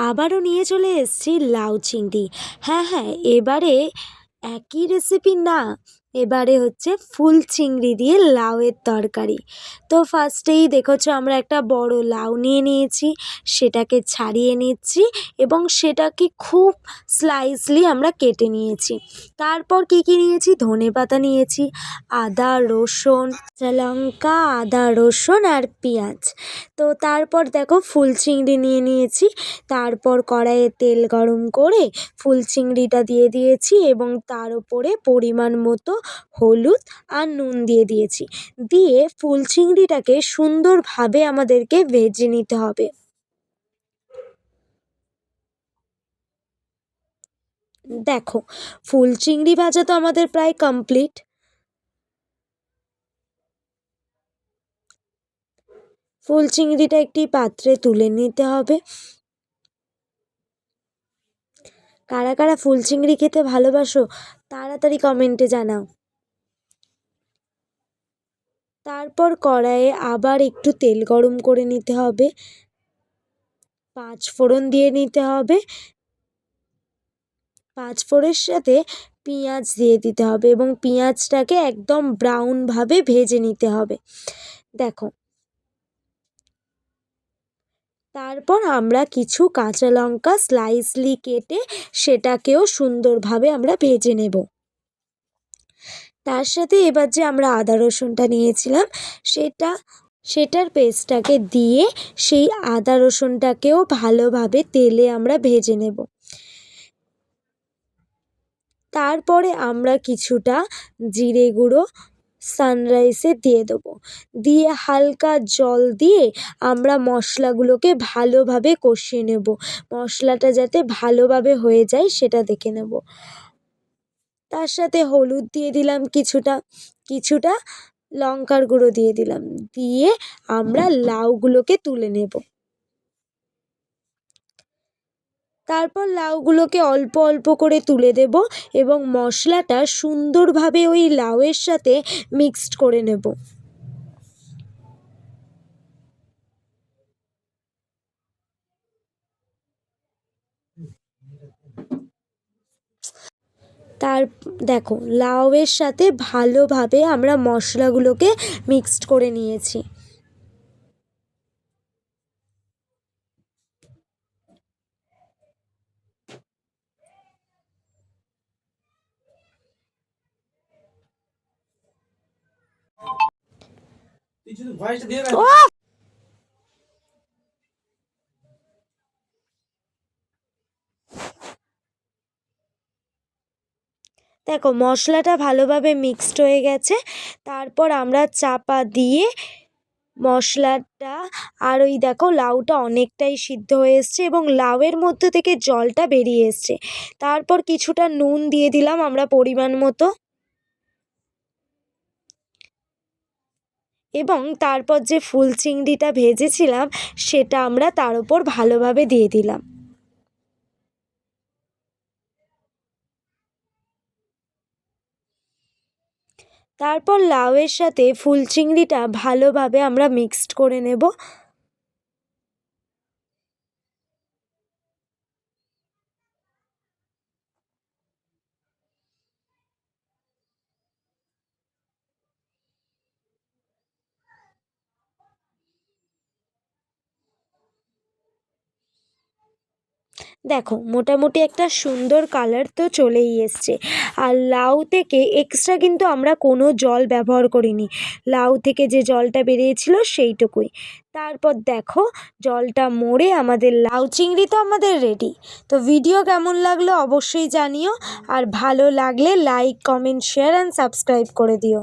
আবারও নিয়ে চলে এসেছি লাউ চিংড়ি। হ্যাঁ হ্যাঁ এবারে একই রেসিপি না এবারে হচ্ছে ফুল চিংড়ি দিয়ে লাউয়ের তরকারি। তো ফার্স্টেই দেখেছ আমরা একটা বড় লাউ নিয়ে নিয়েছি, সেটাকে ছাড়িয়ে নিচ্ছি এবং সেটাকে খুব স্লাইসলি আমরা কেটে নিয়েছি। তারপর কী কী নিয়েছি? ধনে পাতা নিয়েছি, আদা, রসুন, লঙ্কা, আদা, রসুন আর পেঁয়াজ। তো তারপর দেখো ফুল চিংড়ি নিয়ে নিয়েছি, তারপর কড়াইয়ে তেল গরম করে ফুল চিংড়িটা দিয়ে দিয়েছি এবং তার উপরে পরিমাণ মতো হলুদ আর নুন দিয়ে দিয়েছি। দিয়ে ফুল চিংড়িটাকে সুন্দরভাবে আমাদেরকে ভেজে নিতে হবে। দেখো, ফুল চিংড়ি ভাজা তো আমাদের প্রায় কমপ্লিট ফুল চিংড়িটা একটি পাত্রে তুলে নিতে হবে। কারা কারা ফুল চিংড়ি খেতে ভালোবাসো তাড়াতাড়ি কমেন্টে জানাও। তারপর কড়াইয়ে আবার একটু তেল গরম করে নিতে হবে। পাঁচ ফোড়ন দিয়ে নিতে হবে। পাঁচ ফোড়ের সাথে পেঁয়াজ দিয়ে দিতে হবে এবং পেঁয়াজটাকে একদম ব্রাউনভাবে ভেজে নিতে হবে। দেখো তারপর আমরা কিছু কাঁচা লঙ্কা স্লাইসলি কেটে সেটাকেও সুন্দরভাবে আমরা ভেজে নেব। তার সাথে এবার যে আমরা আদা রসুনটা নিয়েছিলাম, সেটা, সেটার পেস্টটাকে দিয়ে সেই আদা রসুনটাকেও ভালোভাবে তেলে আমরা ভেজে নেব। তারপরে আমরা কিছুটা জিরে গুঁড়ো সানরাইসে দিয়ে দেবো। দিয়ে হালকা জল দিয়ে আমরা মশলাগুলোকে ভালোভাবে কষিয়ে নেব। মশলাটা যাতে ভালোভাবে হয়ে যায় সেটা দেখে নেব। তার সাথে হলুদ দিয়ে দিলাম কিছুটা কিছুটা লঙ্কার গুঁড়ো দিয়ে দিলাম। দিয়ে আমরা লাউগুলোকে তুলে নেব। তারপর লাউগুলোকে অল্প অল্প করে তুলে দেব এবং মশলাটা সুন্দরভাবে ওই লাউয়ের সাথে মিক্সড করে নেব। তার, দেখো, লাউয়ের সাথে ভালোভাবে আমরা মশলাগুলোকে মিক্সড করে নিয়েছি। দেখো, মশলাটা ভালোভাবে মিক্সড হয়ে গেছে। তারপর আমরা চাপা দিয়ে মশলাটা আর ওই দেখো, লাউটা অনেকটাই সিদ্ধ হয়ে এসছে এবং লাউয়ের মধ্যে থেকে জলটা বেরিয়ে এসছে। তারপর কিছুটা নুন দিয়ে দিলাম আমরা পরিমাণ মতো। এবং তারপর যে ফুল চিংড়িটা ভেজেছিলাম, সেটা আমরা তার উপর ভালোভাবে দিয়ে দিলাম। তারপর লাউয়ের সাথে ফুল চিংড়িটা ভালোভাবে আমরা মিক্সড করে নেব। দেখো, মোটামুটি একটা সুন্দর কালার তো চলেই এসছে। আর লাউ থেকে এক্সট্রা কিন্তু আমরা কোনো জল ব্যবহার করিনি। লাউ থেকে যে জলটা বেরিয়েছিল সেইটুকুই। তারপর দেখো, জলটা মরে আমাদের লাউ চিংড়ি তো আমাদের রেডি তো ভিডিও কেমন লাগল অবশ্যই জানিও। আর ভালো লাগলে like comment share and subscribe করে দিও।